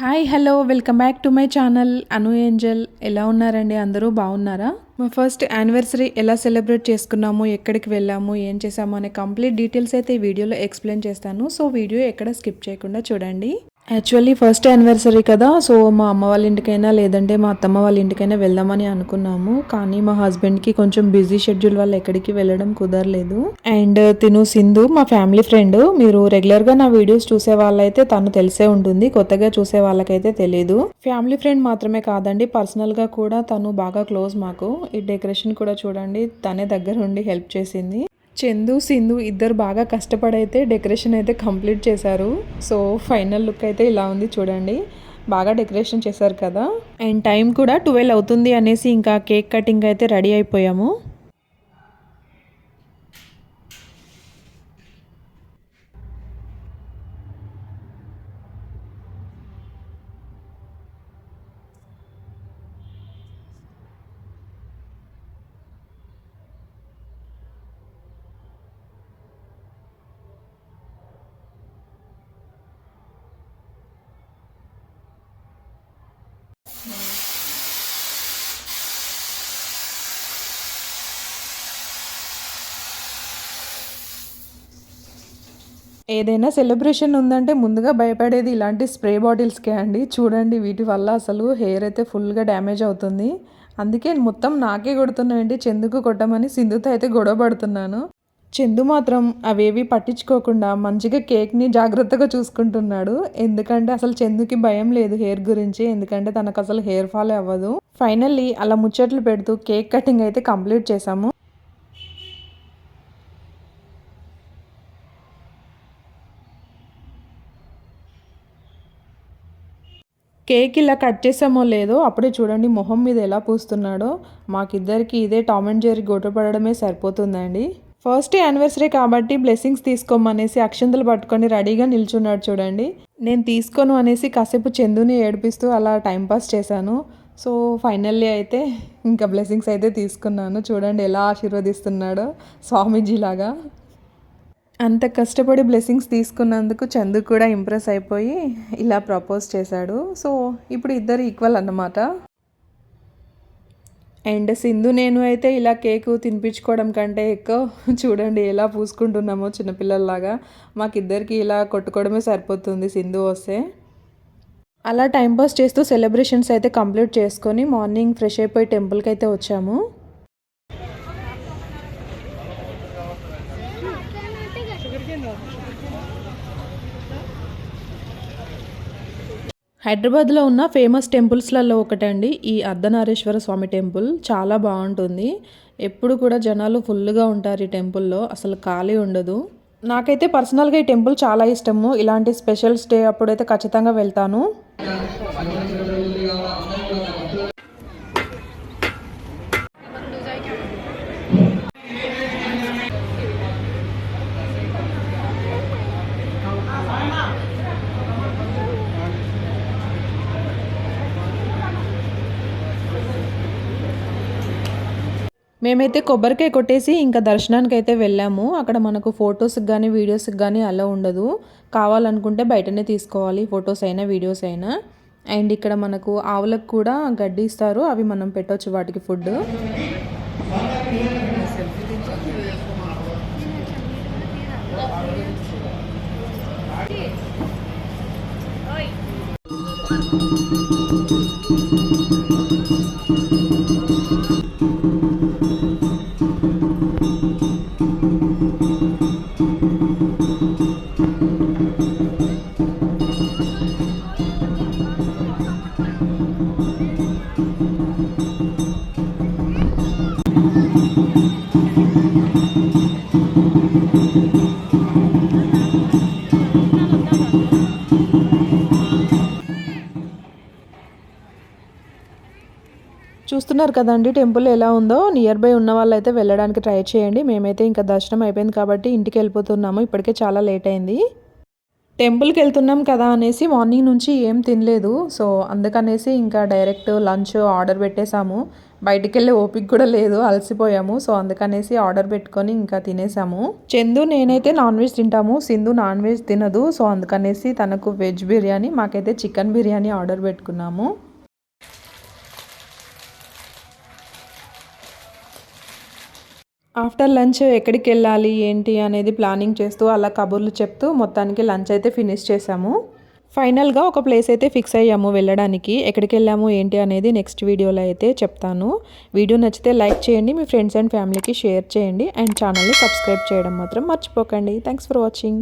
Hi hello welcome back to my channel. Anu angel ఎలా ఉన్నారండి? అందరూ బాగున్నారా? మా ఫస్ట్ యానివర్సరీ ఎలా సెలబ్రేట్ చేసుకున్నాము ఎక్కడికి వెళ్ళాము ఏం చేసాము అనే కంప్లీట్ డీటెయిల్స్ అయితే ఈ వీడియోలో ఎక్స్ప్లెయిన్ చేస్తాను. సో వీడియో ఎక్కడ స్కిప్ చేయకుండా చూడండి. యాక్చువల్లీ ఫస్ట్ యానివర్సరీ కదా సో మా అమ్మ వాళ్ళ ఇంటికైనా లేదంటే మా అత్తమ్మ వాళ్ళ ఇంటికైనా వెళ్దామని అనుకున్నాము. కానీ మా హస్బెండ్కి కొంచెం బిజీ షెడ్యూల్ వల్ల ఎక్కడికి వెళ్ళడం కుదరలేదు. అండ్ తిను సింధు మా ఫ్యామిలీ ఫ్రెండ్ మీరు రెగ్యులర్గా నా వీడియోస్ చూసే వాళ్ళైతే తను తెలిసే ఉంటుంది కొత్తగా చూసే వాళ్ళకైతే తెలియదు ఫ్యామిలీ ఫ్రెండ్ మాత్రమే కాదండి పర్సనల్గా కూడా తను బాగా క్లోజ్ మాకు. ఈ డెకరేషన్ కూడా చూడండి తనే దగ్గర ఉండి హెల్ప్ చేసింది. చందు సింధు ఇద్దరు బాగా కష్టపడైతే డెకరేషన్ అయితే కంప్లీట్ చేశారు. సో ఫైనల్ లుక్ అయితే ఇలా ఉంది చూడండి. బాగా డెకరేషన్ చేశారు కదా. అండ్ టైం కూడా ట్వెల్వ్ అవుతుంది అనేసి ఇంకా కేక్ కటింగ్ అయితే రెడీ అయిపోయాము. ఏదైనా సెలబ్రేషన్ ఉందంటే ముందుగా భయపడేది ఇలాంటి స్ప్రే బాటిల్స్కే అండి. చూడండి వీటి వల్ల అసలు హెయిర్ అయితే ఫుల్గా డ్యామేజ్ అవుతుంది. అందుకే మొత్తం నాకే కొడుతున్నాయండి. చెందుకు కొట్టమని సింధుతో అయితే గొడవ పడుతున్నాను. చందు మాత్రం అవేవి పట్టించుకోకుండా మంచిగా కేక్ని జాగ్రత్తగా చూసుకుంటున్నాడు. ఎందుకంటే అసలు చందుకి భయం లేదు హెయిర్ గురించి. ఎందుకంటే తనకు అసలు హెయిర్ ఫాల్ అవ్వదు. ఫైనల్లీ అలా ముచ్చట్లు పెడుతూ కేక్ కటింగ్ అయితే కంప్లీట్ చేసాము కేక్ ఇలా కట్ చేసామో లేదో అప్పుడే చూడండి మొహం మీద ఎలా పూస్తున్నాడో. మాకిద్దరికి ఇదే టామ్ అండ్ జెర్రీ గొడవపడమే సరిపోతుందండి. ఫస్ట్ యానివర్సరీ కాబట్టి బ్లెస్సింగ్స్ తీసుకోమనేసి అక్షంతలు పట్టుకొని రెడీగా నిల్చున్నాడు చూడండి. నేను తీసుకోను అనేసి కాసేపు చందుని ఏడిపిస్తూ అలా టైంపాస్ చేశాను. సో ఫైనల్లీ అయితే ఇంకా బ్లెస్సింగ్స్ అయితే తీసుకున్నాను. చూడండి ఎలా ఆశీర్వదిస్తున్నాడో స్వామీజీలాగా. అంత కష్టపడి బ్లెస్సింగ్స్ తీసుకున్నందుకు చందు కూడా ఇంప్రెస్ అయిపోయి ఇలా ప్రపోజ్ చేశాడు. సో ఇప్పుడు ఇద్దరు ఈక్వల్ అన్నమాట. అండ్ సింధు నేను అయితే ఇలా కేకు తినిపించుకోవడం కంటే ఎక్కువ చూడండి ఎలా పూసుకుంటున్నామో చిన్నపిల్లల్లాగా. మాకిద్దరికి ఇలా కొట్టుకోవడమే సరిపోతుంది సింధు వస్తే. అలా టైంపాస్ చేస్తూ సెలబ్రేషన్స్ అయితే కంప్లీట్ చేసుకొని మార్నింగ్ ఫ్రెష్ అయిపోయి టెంపుల్కి అయితే వచ్చాము. హైదరాబాద్లో ఉన్న ఫేమస్ టెంపుల్స్లలో ఒకటండి ఈ అర్ధనారేశ్వర స్వామి టెంపుల్. చాలా బాగుంటుంది. ఎప్పుడు కూడా జనాలు ఫుల్గా ఉంటారు ఈ టెంపుల్లో. అసలు ఖాళీ ఉండదు. నాకైతే పర్సనల్గా ఈ టెంపుల్ చాలా ఇష్టము. ఇలాంటి స్పెషల్స్ డే అప్పుడైతే ఖచ్చితంగా వెళ్తాను. మేమైతే కొబ్బరికాయ కొట్టేసి ఇంకా దర్శనానికి అయితే వెళ్ళాము. అక్కడ మనకు ఫొటోస్కి కానీ వీడియోస్కి కానీ అలా ఉండదు. కావాలనుకుంటే బయటనే తీసుకోవాలి ఫొటోస్ అయినా వీడియోస్ అయినా. అండ్ ఇక్కడ మనకు ఆవులకు కూడా గడ్డి ఇస్తారు. అవి మనం పెట్టవచ్చు వాటికి ఫుడ్. చూస్తున్నారు కదండి టెంపుల్ ఎలా ఉందో. నియర్ బై ఉన్న వాళ్ళైతే వెళ్ళడానికి ట్రై చేయండి. మేమైతే ఇంకా దర్శనం అయిపోయింది కాబట్టి ఇంటికి వెళ్ళిపోతున్నాము. ఇప్పటికే చాలా లేట్ అయింది. టెంపుల్కి వెళ్తున్నాం కదా అనేసి మార్నింగ్ నుంచి ఏం తినలేదు. సో అందుకనేసి ఇంకా డైరెక్ట్ లంచ్ ఆర్డర్ పెట్టేశాము. బయటికి వెళ్ళే ఓపిక కూడా లేదు. అలసిపోయాము. సో అందుకనేసి ఆర్డర్ పెట్టుకొని ఇంకా తినేసాము చందు నేనైతే నాన్ వెజ్ తింటాము. సింధు నాన్ వెజ్ తినదు. సో అందుకనేసి తనకు వెజ్ బిర్యానీ మాకైతే చికెన్ బిర్యానీ ఆర్డర్ పెట్టుకున్నాము. ఆఫ్టర్ లంచ్ ఎక్కడికి వెళ్ళాలి ఏంటి అనేది ప్లానింగ్ చేస్తూ అలా కబుర్లు చెప్తూ మొత్తానికి లంచ్ అయితే ఫినిష్ చేసాము ఫైనల్గా ఒక ప్లేస్ అయితే ఫిక్స్ అయ్యాము వెళ్ళడానికి ఎక్కడికి వెళ్ళాము ఏంటి అనేది నెక్స్ట్ వీడియోలో అయితే చెప్తాను. వీడియో నచ్చితే లైక్ చేయండి మీ ఫ్రెండ్స్ అండ్ ఫ్యామిలీకి షేర్ చేయండి అండ్ ఛానల్ని సబ్స్క్రైబ్ చేయడం మాత్రం మర్చిపోకండి. Thanks for watching.